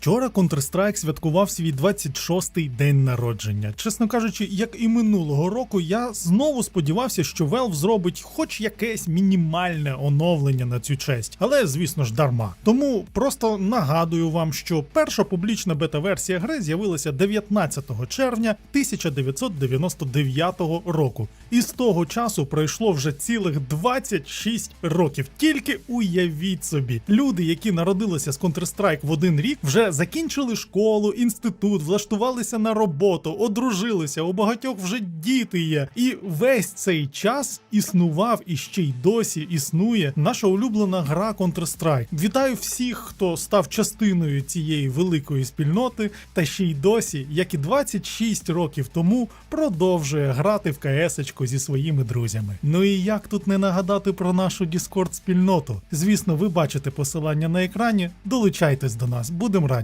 Вчора Counter-Strike святкував свій 26-й день народження. Чесно кажучи, як і минулого року, я знову сподівався, що Valve зробить хоч якесь мінімальне оновлення на цю честь, але звісно ж дарма. Тому просто нагадую вам, що перша публічна бета-версія гри з'явилася 19 червня 1999 року, і з того часу пройшло вже цілих 26 років. Тільки уявіть собі, люди, які народилися з Counter-Strike в один рік, вже закінчили школу, інститут, влаштувалися на роботу, одружилися, у багатьох вже діти є. І весь цей час існував і ще й досі існує наша улюблена гра Counter-Strike. Вітаю всіх, хто став частиною цієї великої спільноти, та ще й досі, як і 26 років тому, продовжує грати в КС-очку зі своїми друзями. Ну і як тут не нагадати про нашу Discord спільноту? Звісно, ви бачите посилання на екрані. Долучайтесь до нас, будемо раді.